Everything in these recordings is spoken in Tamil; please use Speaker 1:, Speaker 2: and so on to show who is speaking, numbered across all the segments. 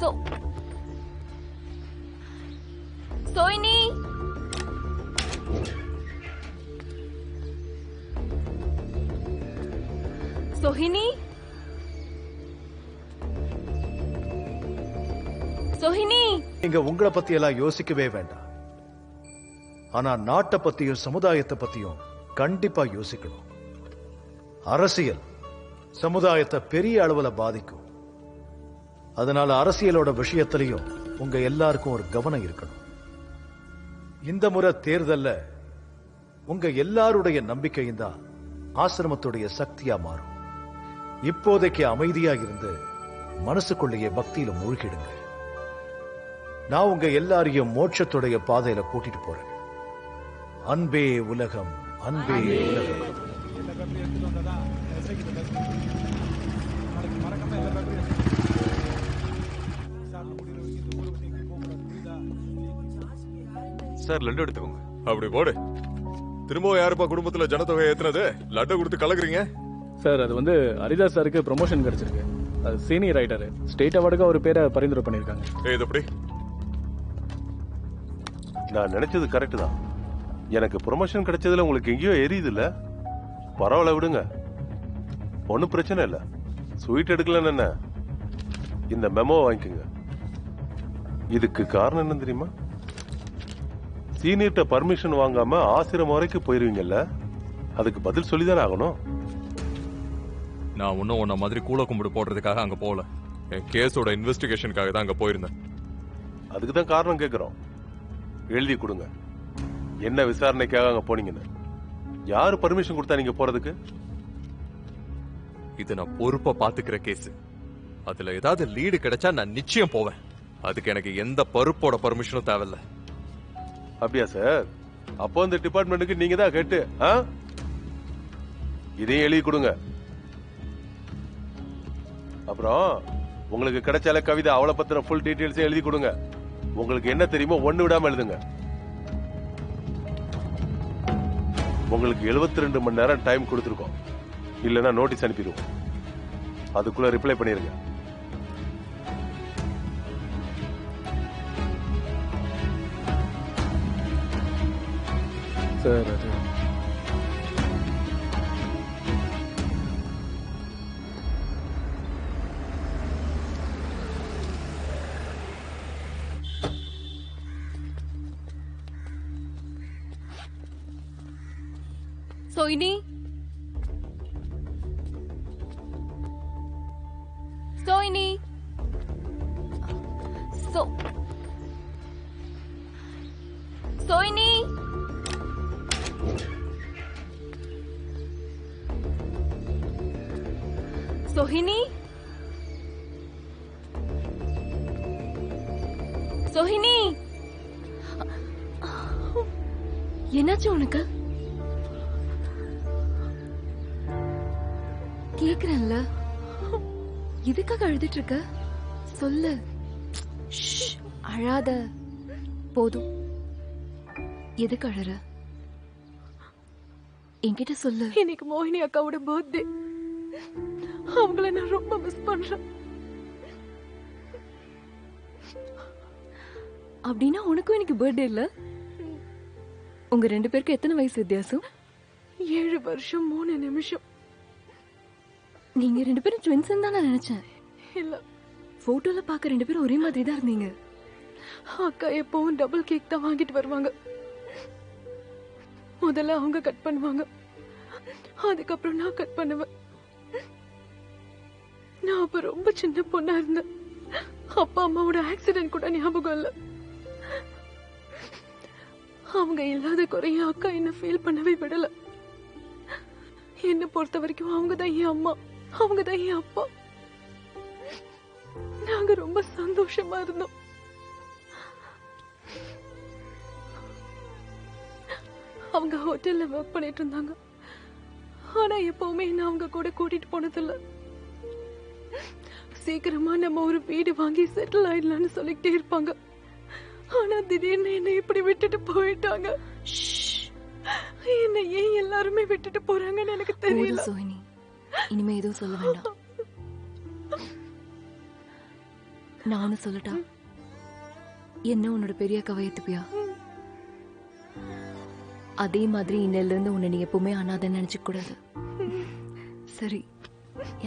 Speaker 1: சோ சோயினி சோஹினி சோஹினி
Speaker 2: நீங்க உங்களை பத்தி எல்லாம் யோசிக்கவே வேண்டாம். ஆனா நாட்டை பத்தியும் சமுதாயத்தை பத்தியும் கண்டிப்பா யோசிக்கணும். அரசியல் சமுதாயத்தை பெரிய அளவுல பாதிக்கும். அதனால அரசியலோட விஷயத்திலையும் உங்க எல்லாருக்கும் ஒரு கவனம் இருக்கணும். இந்த முறை தேர்தல்ல உங்க எல்லாருடைய நம்பிக்கையும் தான் ஆசிரமத்துடைய சக்தியா மாறும். இப்போதைக்கு அமைதியா இருந்து மனசுக்குள்ளேயே பக்தியில மூழ்கிடுங்க. நான் உங்க எல்லாரையும் மோட்சத்துடைய பாதையில கூட்டிட்டு போறேன். அன்பே உலகம் அன்பே உலகம்.
Speaker 3: சார் லட்டு எடுத்துக்கோங்க. அப்படி போடு. திரும்பவும் யாருப்பா குடும்பத்துல ஜனத்தொகை ஏத்துனது? லட்டு கொடுத்து கலக்குறீங்க?
Speaker 4: சார் அது வந்து ஹரிதாஸ் சாருக்கு ப்ரொமோஷன் கிடைச்சிருக்கு. அது சீனியர் ரைட்டர் ஸ்டேட் அவார்டுக்கு அவர் பேரை பரிந்துரை பண்ணியிருக்காங்க.
Speaker 3: இது எப்படி?
Speaker 5: நான் நினைச்சது கரெக்ட் தான். எனக்கு ப்ரொமோஷன் கிடைச்சதுல உங்களுக்கு எங்கேயோ எரியுது இல்ல? பரவாயில்ல விடுங்க. ஒன்றும் பிரச்சனை இல்லை. ஸ்வீட் எடுக்கலன்னு என்ன? இந்த மெமோ வாங்கிக்கோங்க. இதுக்கு காரணம் என்ன தெரியுமா? சீனியர்கிட்ட பர்மிஷன் வாங்காம ஆசிரமம் வரைக்கும் போயிருவீங்கல்ல? அதுக்கு பதில் சொல்லிதானே ஆகணும்.
Speaker 3: நான் இன்னும் உன்ன மாதிரி கூல கும்பிடு போடுறதுக்காக அங்க போகல. என் கேஸோட இன்வெஸ்டிகேஷனுக்காக தான் அங்க போயிருந்தேன்.
Speaker 5: அதுக்கு தான் காரணம் கேட்குறோம் எழுதி கொடுங்க. என்ன விசாரணைக்காக அங்க போனீங்கன்னு. யாரு பர்மிஷன் கொடுத்தா நீங்க போறதுக்கு?
Speaker 3: இது நான் பொறுப்பா பாத்துக்கிற கேஸ். அதுல ஏதாவது லீடு கிடைச்சா நான் நிச்சயம் போவேன். அதுக்கு எனக்கு எந்த பருப்போட பர்மிஷனும் தேவையில்ல.
Speaker 5: அப்படியா சார் அப்போ அந்த டிபார்ட்மெண்ட்டுக்கு நீங்க தான் கேட்டு ஆ? இதையும் எழுதி கொடுங்க. அப்புறம் உங்களுக்கு கிடைச்சால கவிதை அவளை பத்தின ஃபுல் டீடைல்ஸ் எழுதி கொடுங்க. உங்களுக்கு என்ன தெரியுமோ ஒண்ணு விடாம எழுதுங்க. உங்களுக்கு 72 ரெண்டு மணி நேரம் டைம் கொடுத்துருக்கோம். இல்லைன்னா நோட்டீஸ் அனுப்பிடுவோம். அதுக்குள்ள ரிப்ளை பண்ணிருங்க.
Speaker 4: そう
Speaker 1: やろソイニーソイリンソソイ சோஹினி சோஹினி என்னாச்சு உனக்கு? கேக்குறேன்ல. எதுக்காக அழுதுட்டு இருக்க சொல்லு அழாத. போதும். எதுக்கு அழற? என்கிட்ட சொல்லு.
Speaker 6: இன்னைக்கு மோகினி அக்காவோட பர்த்டே அவங்கள நான் ரொம்ப மிஸ் பண்றேன்.
Speaker 1: அப்படின்னா உனக்கும் எனக்கு பர்த்டே இல்ல? உங்க ரெண்டு பேருக்கு எத்தனை வயசு வித்தியாசம்?
Speaker 6: ஏழு வருஷம் மூணு நிமிஷம்.
Speaker 1: நீங்க ரெண்டு பேரும் ட்வின்ஸ் தான் நான் நினைச்சேன்.
Speaker 6: இல்ல.
Speaker 1: போட்டோல பார்க்க ரெண்டு பேரும் ஒரே மாதிரி தான் இருந்தீங்க.
Speaker 6: அக்கா எப்பவும் டபுள் கேக் தான் வாங்கிட்டு வருவாங்க. முதல்ல அவங்க கட் பண்ணுவாங்க. அதுக்கப்புறம் நான் கட் பண்ணுவேன். நான் அப்ப ரொம்ப சின்ன பொண்ணா இருந்தேன். அப்பா அம்மாவோட ஆக்சிடென்ட் கூட ஞாபகம் இல்ல. அவங்க இல்லாத குறைய அக்கா என்ன ஃபீல் பண்ணவே விடல. என்ன பொறுத்த வரைக்கும் அவங்க தான் என் அம்மா அவங்க தான் என் அப்பா. நாங்க ரொம்ப சந்தோஷமா இருந்தோம். அவங்க ஹோட்டல்ல ஒர்க் பண்ணிட்டு இருந்தாங்க. ஆனா எப்பவுமே என்ன அவங்க கூட கூட்டிட்டு போனதில்ல. சீக்கிரமா நம்ம ஒரு வீடு வாங்கி செட்டில் ஆயிடலாம்னு சொல்லிக்கிட்டே இருப்பாங்க. ஆனா திடீர்னு என்னை இப்படி விட்டுட்டு போயிட்டாங்க. என்ன ஏன் எல்லாருமே விட்டுட்டு போறாங்கன்னு எனக்கு தெரியல.
Speaker 1: சோஹினி. இனிமே எதுவும் சொல்ல வேண்டாம். நான் ஒண்ணு சொல்லட்டா? என்ன உன்னோட பெரிய அக்காவை ஏத்துப்பியா அதே மாதிரி இன்னையில இருந்து உன்னை நீ எப்பவுமே அனாதை நினைச்சுக்க கூடாது சரி.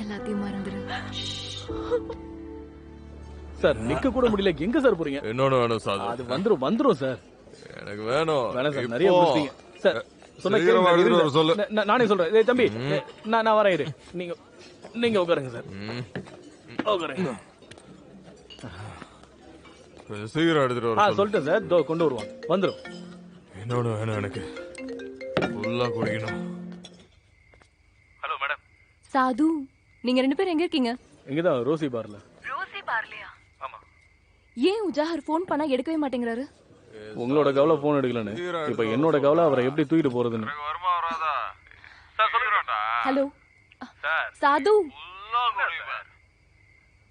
Speaker 1: எல்லாத்தையும் மறந்துடு
Speaker 4: சார் நிக்க கூட முடியல. எங்க சார் போறீங்க?
Speaker 3: இன்னொன்னு வேணும் சார்.
Speaker 4: அது வந்துரும் வந்துரும் சார்.
Speaker 3: எனக்கு வேணும்.
Speaker 4: வேணாம் சார் நிறைய சார் சொன்ன
Speaker 3: சொல்லு.
Speaker 4: நானே சொல்றேன். தம்பி நான் நான் வரேன் இரு. நீங்க நீங்க உட்காருங்க சார்.
Speaker 3: ம்.
Speaker 4: உட்காருங்க.
Speaker 3: கொஞ்சம் சீக்கிரம் எடுத்துட்டு வர.
Speaker 4: சொல்லிட்டேன் சார். இதோ கொண்டு வருவாங்க வந்துரும்.
Speaker 3: இன்னொன்னு வேணும் எனக்கு. ஃபுல்லா குடிக்கணும்.
Speaker 1: சாது நீங்க ரெண்டு பேரும் எங்க இருக்கீங்க?
Speaker 4: இங்கதான் ரோசி பார்ல.
Speaker 1: ஏன் உஜாஹர் ஃபோன் பண்ணா எடுக்கவே மாட்டேங்கிறாரு?
Speaker 4: உங்களோட கவலை போன் எடுக்கலன்னு. இப்ப என்னோட கவலை அவரை எப்படி தூக்கிட்டு போறதுன்னு.
Speaker 3: வருமா வராதா?
Speaker 1: ஹலோ. சாது.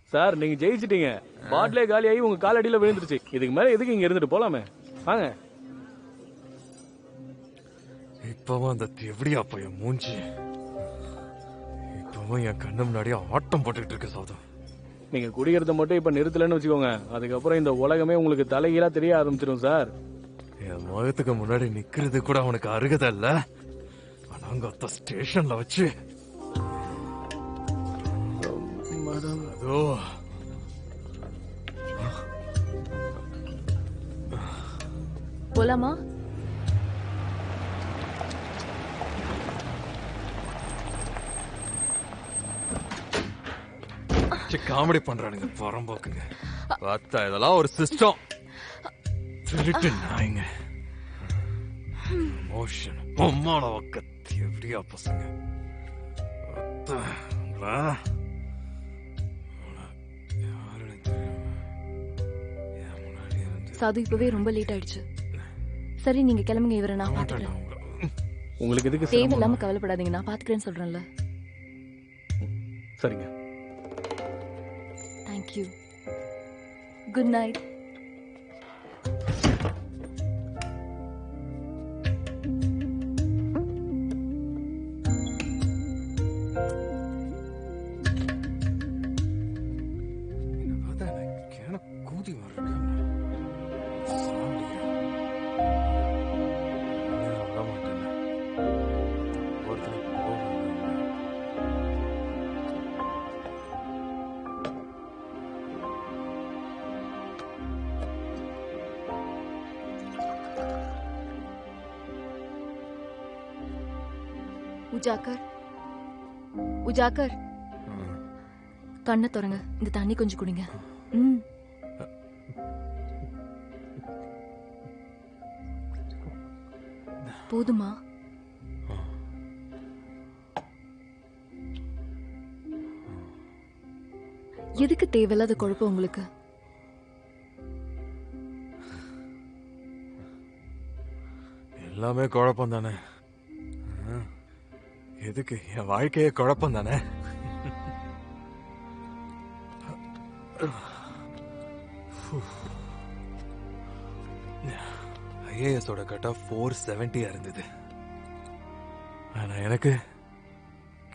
Speaker 4: சார். நீங்க ஜெயிச்சிட்டீங்க. பாட்டிலே காலியாகி உங்க காலடியில விழுந்துருச்சு. இதுக்கு மேல எதுக்கு இங்க இருந்துட்டு போலாமே? வாங்க.
Speaker 3: இப்பவும் அந்த எப்படியா பையன் மூஞ்சி. இப்பவும் என் கண்ணு முன்னாடியே ஆட்டம் போட்டுக்கிட்டு இருக்கு சௌதம்.
Speaker 4: நீங்க குடிக்கிறத மட்டும் இப்ப நிறுத்தலன்னு வச்சுக்கோங்க. அதுக்கப்புறம் இந்த உலகமே உங்களுக்கு தலைகீழா தெரிய ஆரம்பிச்சிடும் சார்.
Speaker 3: என் முகத்துக்கு முன்னாடி நிக்கிறது கூட அவனுக்கு அருகதை இல்ல. ஒத்த ஸ்டேஷன்ல வச்சு. அதோ.
Speaker 1: போலாமா?
Speaker 3: காமெடி பண்றானுங்க. புறம்போக்குங்க. பார்த்தா இதெல்லாம் ஒரு சிஸ்டம் திருட்டு நாய்ங்க. மோஷன் பொம்மால வக்கத்தி. எப்படியா பசங்க?
Speaker 1: சாது இப்பவே ரொம்ப லேட் ஆயிடுச்சு. சரி நீங்க கிளம்புங்க இவரை நான் பாத்துக்கிறேன்
Speaker 3: உங்களை-
Speaker 4: உங்களுக்கு எதுக்கு?
Speaker 1: தேவையில்லாம கவலைப்படாதீங்க நான் பாத்துக்கிறேன்னு சொல்றேன்ல.
Speaker 4: சரிங்க.
Speaker 3: you. Good night.
Speaker 1: உஜாக்கர் உஜாக்கர் கண்ணை திறங்க. இந்த தண்ணி கொஞ்சம் குடிங்க. ம். போதுமா? எதுக்கு தேவையில்லாத குழப்பம் உங்களுக்கு?
Speaker 3: எல்லாமே குழப்பம் தானே. எதுக்கு? என் வாழ்க்கையே குழப்பம் தானே? ஐஏஎஸோட கட் ஆஃப் ஃபோர் செவன்டியா இருந்தது. ஆனா எனக்கு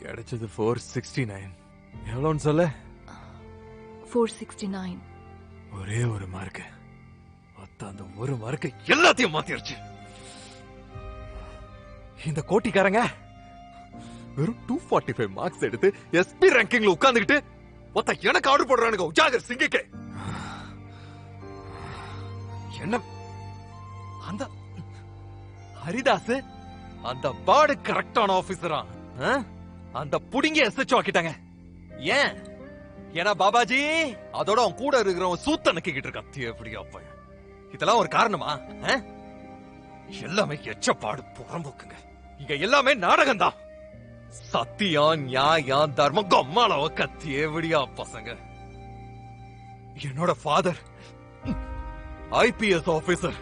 Speaker 3: கிடைச்சது ஃபோர் சிக்ஸ்டி நைன் எவ்வளோன்னு சொல்ல?
Speaker 1: ஃபோர் சிக்ஸ்டி நைன்
Speaker 3: ஒரே ஒரு மார்க் மொத்த அந்த ஒரு மார்க் எல்லாத்தையும் மாத்திருச்சு. இந்த கோட்டிக்காரங்க வெறும் டூ ஃபார்ட்டி ஃபைவ் மார்க்ஸ் எடுத்து எஸ்பி ரேங்கிங்ல உட்காந்துக்கிட்டு மொத்த எனக்கு ஆர்டர் போடுறானுங்க உஜாகர் சிங்கிக்கு. என்ன? அந்த ஹரிதாஸ் அந்த பாடு கரெக்டான ஆபீசரா அந்த புடிங்க எஸ்எச் ஆக்கிட்டாங்க. ஏன்? ஏன்னா பாபாஜி அதோட அவன் கூட இருக்கிறவன் சூத்த நக்கிக்கிட்டு இருக்கான். தேவடி அப்ப இதெல்லாம் ஒரு காரணமா? ஆ? எல்லாமே எச்சப்பாடு புறம்போக்குங்க. இங்க எல்லாமே நாடகம் தான் சத்தியம் நியாயம் தர்மம் கம்மாளவ கத்தி எப்படியா பசங்க. என்னோட ஃபாதர் ஐபிஎஸ் ஆபீசர்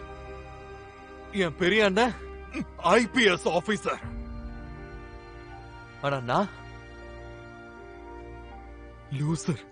Speaker 3: என் பெரிய அண்ணன் ஐபிஎஸ் ஆபீசர் ஆனா நான் லூசர்.